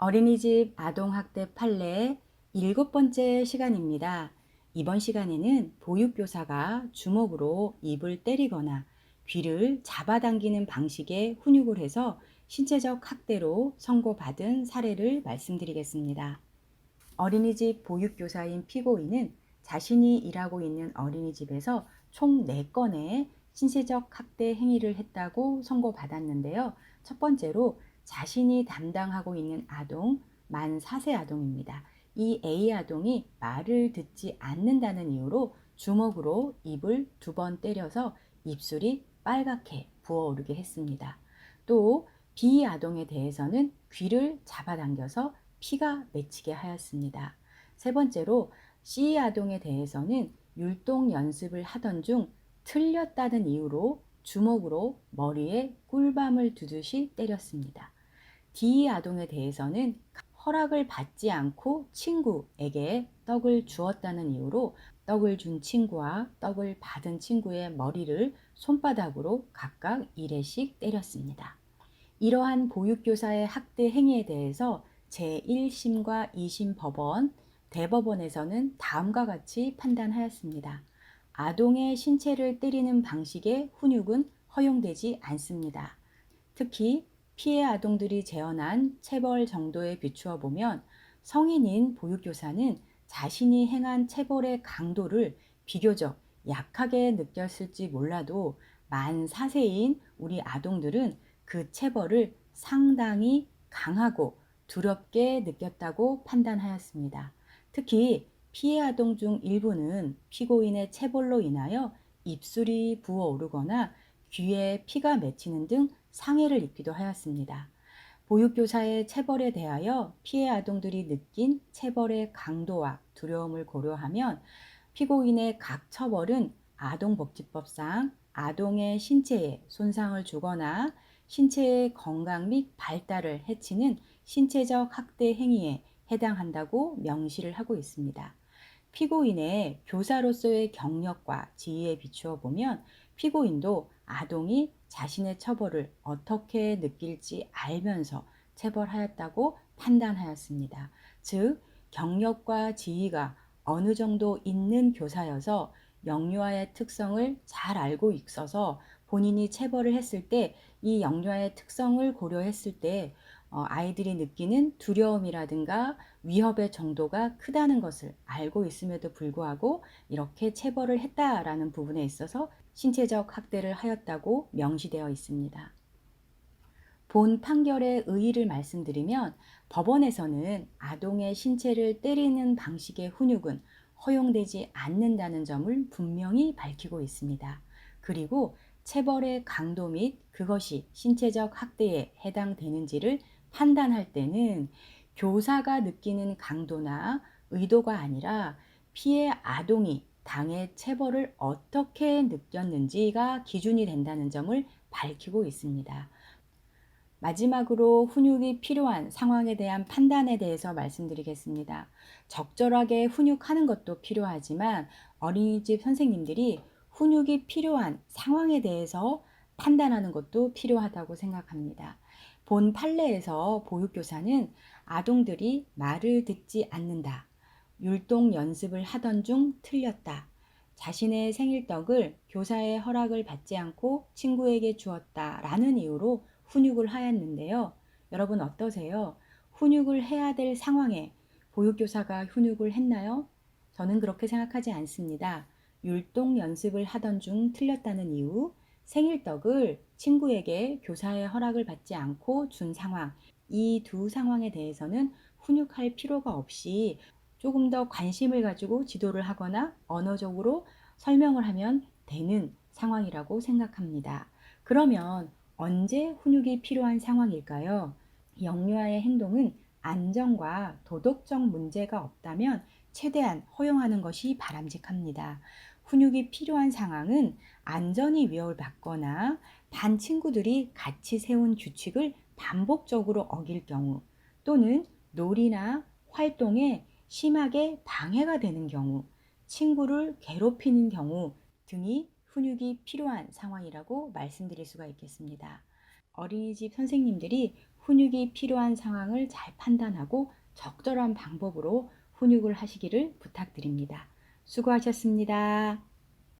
어린이집 아동학대 판례 일곱 번째 시간입니다. 이번 시간에는 보육교사가 주먹으로 입을 때리거나 귀를 잡아당기는 방식의 훈육을 해서 신체적 학대로 선고받은 사례를 말씀드리겠습니다. 어린이집 보육교사인 피고인은 자신이 일하고 있는 어린이집에서 총 4건의 신체적 학대 행위를 했다고 선고받았는데요. 첫 번째로 자신이 담당하고 있는 아동 만 4세 아동입니다. 이 A 아동이 말을 듣지 않는다는 이유로 주먹으로 입을 두 번 때려서 입술이 빨갛게 부어오르게 했습니다. 또 B 아동에 대해서는 귀를 잡아당겨서 피가 맺히게 하였습니다. 세 번째로 C 아동에 대해서는 율동 연습을 하던 중 틀렸다는 이유로 주먹으로 머리에 꿀밤을 두듯이 때렸습니다. D 아동에 대해서는 허락을 받지 않고 친구에게 떡을 주었다는 이유로 떡을 준 친구와 떡을 받은 친구의 머리를 손바닥으로 각각 1회씩 때렸습니다. 이러한 보육교사의 학대 행위에 대해서 제1심과 2심 법원, 대법원에서는 다음과 같이 판단하였습니다. 아동의 신체를 때리는 방식의 훈육은 허용되지 않습니다. 특히 피해 아동들이 재현한 체벌 정도에 비추어 보면 성인인 보육교사는 자신이 행한 체벌의 강도를 비교적 약하게 느꼈을지 몰라도 만 4세인 우리 아동들은 그 체벌을 상당히 강하고 두렵게 느꼈다고 판단하였습니다. 특히 피해 아동 중 일부는 피고인의 체벌로 인하여 입술이 부어오르거나 귀에 피가 맺히는 등 상해를 입기도 하였습니다. 보육교사의 체벌에 대하여 피해 아동들이 느낀 체벌의 강도와 두려움을 고려하면 피고인의 각 처벌은 아동복지법상 아동의 신체에 손상을 주거나 신체의 건강 및 발달을 해치는 신체적 학대 행위에 해당한다고 명시를 하고 있습니다. 피고인의 교사로서의 경력과 지위에 비추어 보면 피고인도 아동이 자신의 처벌을 어떻게 느낄지 알면서 체벌하였다고 판단하였습니다. 즉, 경력과 지위가 어느 정도 있는 교사여서 영유아의 특성을 잘 알고 있어서 본인이 체벌을 했을 때 이 영유아의 특성을 고려했을 때 어, 아이들이 느끼는 두려움이라든가 위협의 정도가 크다는 것을 알고 있음에도 불구하고 이렇게 체벌을 했다라는 부분에 있어서 신체적 학대를 하였다고 명시되어 있습니다. 본 판결의 의의를 말씀드리면 법원에서는 아동의 신체를 때리는 방식의 훈육은 허용되지 않는다는 점을 분명히 밝히고 있습니다. 그리고 체벌의 강도 및 그것이 신체적 학대에 해당되는지를 판단할 때는 교사가 느끼는 강도나 의도가 아니라 피해 아동이 당의 체벌을 어떻게 느꼈는지가 기준이 된다는 점을 밝히고 있습니다. 마지막으로 훈육이 필요한 상황에 대한 판단에 대해서 말씀드리겠습니다. 적절하게 훈육하는 것도 필요하지만 어린이집 선생님들이 훈육이 필요한 상황에 대해서 판단하는 것도 필요하다고 생각합니다. 본 판례에서 보육교사는 아동들이 말을 듣지 않는다. 율동 연습을 하던 중 틀렸다. 자신의 생일떡을 교사의 허락을 받지 않고 친구에게 주었다. 라는 이유로 훈육을 하였는데요. 여러분 어떠세요? 훈육을 해야 될 상황에 보육교사가 훈육을 했나요? 저는 그렇게 생각하지 않습니다. 율동 연습을 하던 중 틀렸다는 이유, 생일떡을 친구에게 교사의 허락을 받지 않고 준 상황, 이 두 상황에 대해서는 훈육할 필요가 없이 조금 더 관심을 가지고 지도를 하거나 언어적으로 설명을 하면 되는 상황이라고 생각합니다. 그러면 언제 훈육이 필요한 상황일까요? 영유아의 행동은 안전과 도덕적 문제가 없다면 최대한 허용하는 것이 바람직합니다. 훈육이 필요한 상황은 안전이 위협을 받거나 반 친구들이 같이 세운 규칙을 반복적으로 어길 경우 또는 놀이나 활동에 심하게 방해가 되는 경우 친구를 괴롭히는 경우 등이 훈육이 필요한 상황이라고 말씀드릴 수가 있겠습니다. 어린이집 선생님들이 훈육이 필요한 상황을 잘 판단하고 적절한 방법으로 훈육을 하시기를 부탁드립니다. 수고하셨습니다.